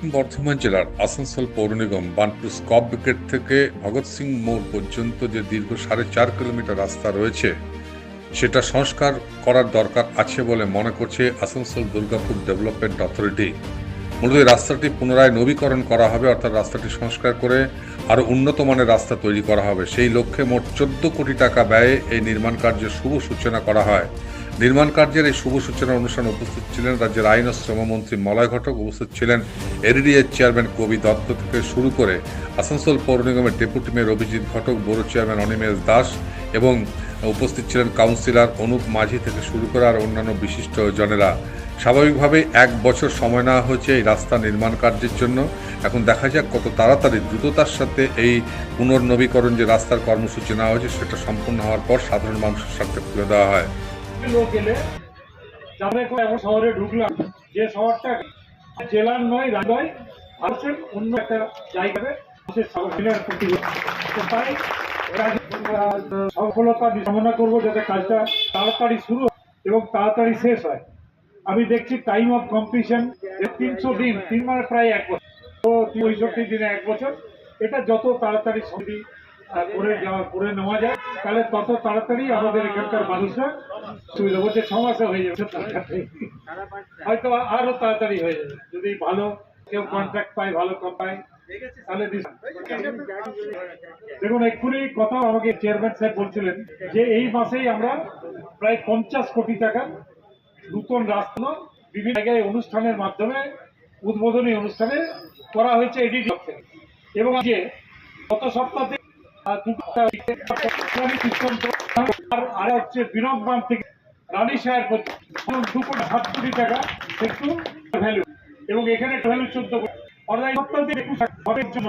বর্ধমান জেলার আসানসোল পৌর নিগম বানপুর স্কপ ব্রিগেড থেকে ভগৎ সিং মোড় পর্যন্ত যে দীর্ঘ সাড়ে চার কিলোমিটার রাস্তা রয়েছে, সেটা সংস্কার করার দরকার আছে বলে মনে করছে আসানসোল দুর্গাপুর ডেভেলপমেন্ট অথরিটি। মূলত এই রাস্তাটি পুনরায় নবীকরণ করা হবে, অর্থাৎ রাস্তাটি সংস্কার করে আরও উন্নত মানের রাস্তা তৈরি করা হবে। সেই লক্ষ্যে মোট চোদ্দ কোটি টাকা ব্যয়ে এই নির্মাণ কার্যের শুভ সূচনা করা হয়। নির্মাণ কার্যের এই শুভ সূচনা অনুষ্ঠানে উপস্থিত ছিলেন রাজ্যের আইন ও শ্রমমন্ত্রী মলয় ঘটক, উপস্থিত ছিলেন এডিডিএর চেয়ারম্যান কবি দত্ত থেকে শুরু করে আসানসোল পৌর নিগমের ডেপুটি মেয়র অভিজিৎ ঘটক বড় চেয়ারম্যান অনিমেষ দাস এবং উপস্থিত ছিলেন কাউন্সিলর অনুপ মাঝি থেকে শুরু করে আর অন্যান্য বিশিষ্ট জনেরা। স্বাভাবিকভাবেই এক বছর সময় নেওয়া হয়েছে এই রাস্তা নির্মাণ কার্যের জন্য। এখন দেখা যাক কত তাড়াতাড়ি দ্রুততার সাথে এই পুনর্নবীকরণ যে রাস্তার কর্মসূচি নেওয়া হয়েছে, সেটা সম্পূর্ণ হওয়ার পর সাধারণ মানুষের স্বার্থে খুলে দেওয়া হয়। লোক গেলে যাবে করে এমন শহরে ঢুকলাম। যে শহরটা জেলার নয় রাজ্য ভারতের অন্য একটা জায়গাতে মানুষের সফলতা কামনা করব যাতে কাজটা তাড়াতাড়ি শুরু এবং তাড়াতাড়ি শেষ হয়। আমি দেখছি টাইম অফ কমপ্লিশন তিনশো দিন, তিন মানে প্রায় এক বছর। তো পঁয়ষট্টি দিনে এক বছর। এটা যত তাড়াতাড়ি সন্ধি করে যাওয়া করে নেওয়া যায়। তাহলে তত তাড়াতাড়ি আমাদের এখানকার মানুষরা সুবিধা বলছে, ছ মাসে হয়ে যাবে। হয়তো আরও তাড়াতাড়ি হয়ে যাবে। যদি ভালো কেউ কন্ট্রাক্ট পায়, ভালো কম পায় দেখুন, এক্ষুনি কথা আমাকে চেয়ারম্যান সাহেব বলছিলেন যে এই মাসেই আমরা প্রায় পঞ্চাশ কোটি টাকা নতুন রাস্তা, বিভিন্ন জায়গায় অনুষ্ঠানের মাধ্যমে, উদ্বোধনী অনুষ্ঠানে করা হয়েছে এডি থেকে এবং আজকে গত সপ্তাহে আর হচ্ছে থেকে রানী কোটি একটু ভ্যালু এবং এখানে ভ্যালু চোদ্দ কোটি। অর্থাৎ জন্য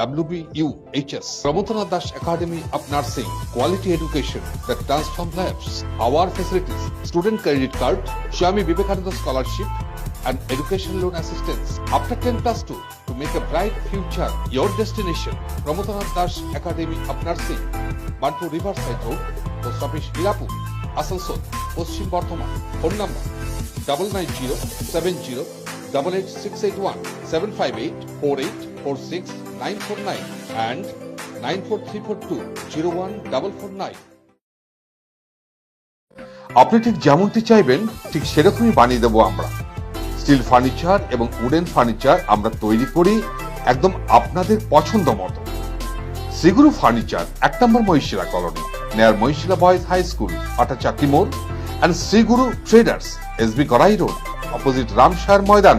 WBUHS. Pramotana Das Academy of Nursing, quality education that transforms lives. Our facilities, student credit card, Swami Vivekananda scholarship, and education loan assistance. After 10 plus 2, to make a bright future, your destination, Pramotana Das Academy of Nursing, Bantu Riverside Road, Post Office Hirapur, Asansol, double nine zero seven zero double eight six eight one seven five eight four eight four six nine four nine and nine four three four two zero one double four nine. আপনি ঠিক যেমনটি চাইবেন, ঠিক সেরকমই বানিয়ে দেবো আমরা। Steel furniture এবং উডেন ফার্নিচার আমরা তৈরি করি একদম আপনাদের পছন্দ মতো। শ্রীগুরু ফার্নিচার, এক নম্বর মহিশিলা কলোনি নেয়ার মহিশিলা বয়েজ হাই স্কুল আটা চাকরি মোড় and Shriguru traders, S B Gorai road opposite রামশায়ার Maidan.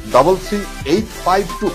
double three eight five two